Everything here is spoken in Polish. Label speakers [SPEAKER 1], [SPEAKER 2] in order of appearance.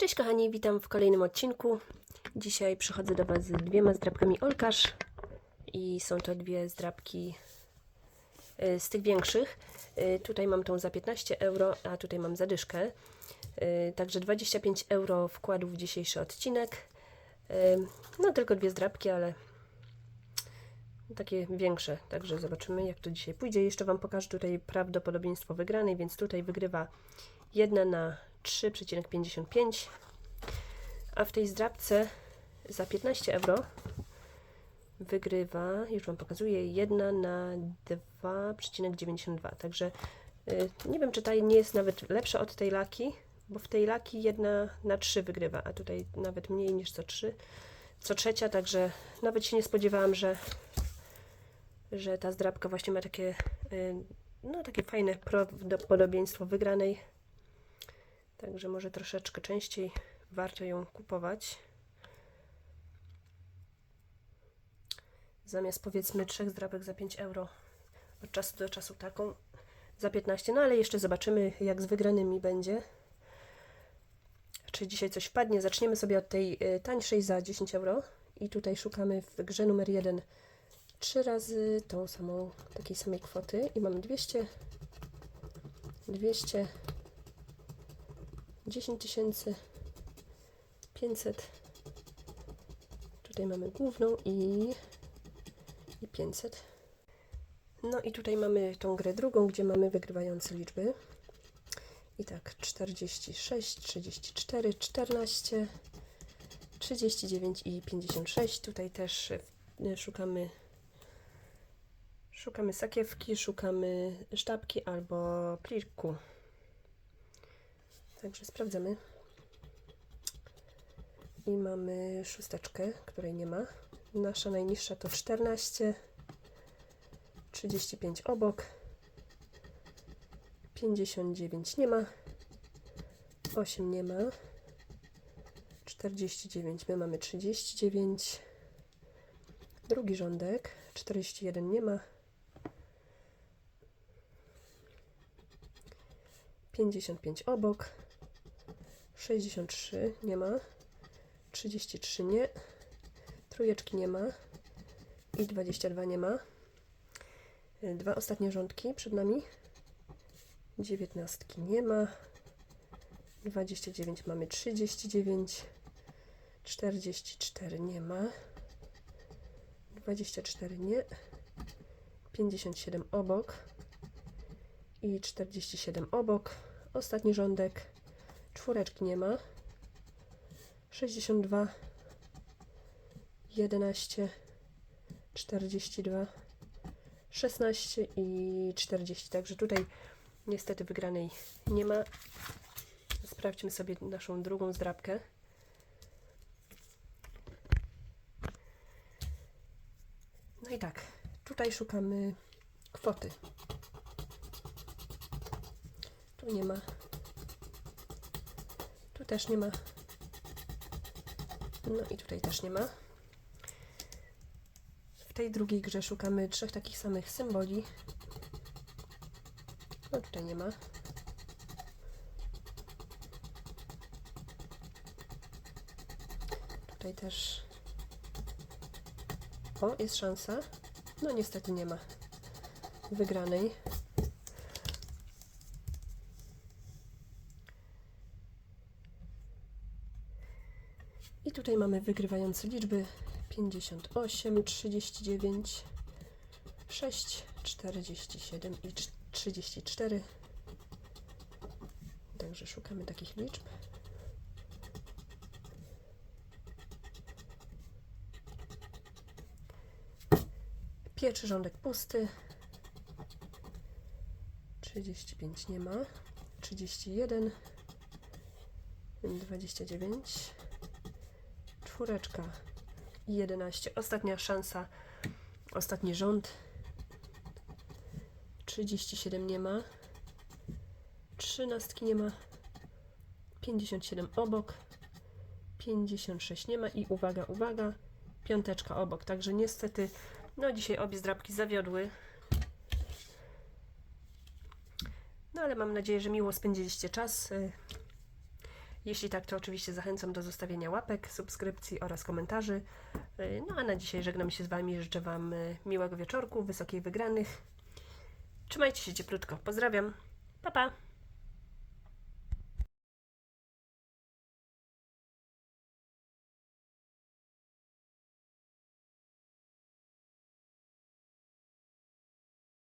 [SPEAKER 1] Cześć kochani, witam w kolejnym odcinku. Dzisiaj przychodzę do Was z dwiema zdrabkami Olkasz i są to dwie zdrabki y, z tych większych. Y, Tutaj mam tą za 15 euro, a tutaj mam zadyszkę. Y, Także 25 euro wkładu w dzisiejszy odcinek. No tylko dwie zdrabki, ale takie większe, także zobaczymy jak to dzisiaj pójdzie. Jeszcze Wam pokażę tutaj prawdopodobieństwo wygranej, więc tutaj wygrywa 1 na 3,55, a w tej zdrabce za 15 euro wygrywa, już Wam pokazuję, 1 na 2,92, także y, nie wiem, czy ta nie jest nawet lepsza od tej laki, bo w tej laki 1 na 3 wygrywa, a tutaj nawet mniej niż co 3, co trzecia, także nawet się nie spodziewałam, że że ta zdrabka właśnie ma takie, y, no takie fajne prawdopodobieństwo wygranej. Także może troszeczkę częściej warto ją kupować. Zamiast powiedzmy trzech zdrabek za 5 euro od czasu do czasu taką za 15. No ale jeszcze zobaczymy jak z wygranymi będzie. Czy dzisiaj coś wpadnie. Zaczniemy sobie od tej y, tańszej za 10 euro. I tutaj szukamy w grze numer 1 trzy razy tą samą, takiej samej kwoty i mamy 200, 200, 10 tysięcy, 500, tutaj mamy główną i, i 500. No i tutaj mamy tą grę drugą, gdzie mamy wygrywające liczby. I tak 46, 34, 14, 39 i 56. Tutaj też y, szukamy Szukamy sakiewki, szukamy sztabki albo pliku. Także sprawdzamy. I mamy szósteczkę, której nie ma. Nasza najniższa to 14, 35 obok, 59 nie ma, 8 nie ma, 49 my mamy 39, drugi rządek 41 nie ma, 55 obok, 63 nie ma, 33 nie, trójeczki nie ma i 22 nie ma. Dwa ostatnie rządki przed nami. 19 nie ma, 29 mamy 39, 44 nie ma, 24 nie, 57 obok i 47 obok. Ostatni rządek. Czwóreczki nie ma. 62, 11, 42, 16 i 40. Także tutaj niestety wygranej nie ma. Sprawdźmy sobie naszą drugą zdrabkę. No i tak, tutaj szukamy kwoty. Tu nie ma. Tu też nie ma. No i tutaj też nie ma. W tej drugiej grze szukamy trzech takich samych symboli. No tutaj nie ma. Tutaj też. O, jest szansa. No niestety nie ma wygranej. I tutaj mamy wygrywające liczby 58, 39, 6, 47 i 34. Także szukamy takich liczb. Pierwszy rządek pusty. 35 nie ma. 31, 29 czwóreczka i 11. Ostatnia szansa, ostatni rząd. 37 nie ma. Trzynastki nie ma. 57 obok. 56 nie ma i uwaga, uwaga, piąteczka obok. Także niestety, no dzisiaj obie zdrabki zawiodły. No ale mam nadzieję, że miło spędziliście czas. Jeśli tak, to oczywiście zachęcam do zostawienia łapek, subskrypcji oraz komentarzy. Y, No a na dzisiaj żegnam się z Wami. Życzę Wam y, miłego wieczorku, wysokiej wygranych. Trzymajcie się cieplutko. Pozdrawiam. Pa, pa.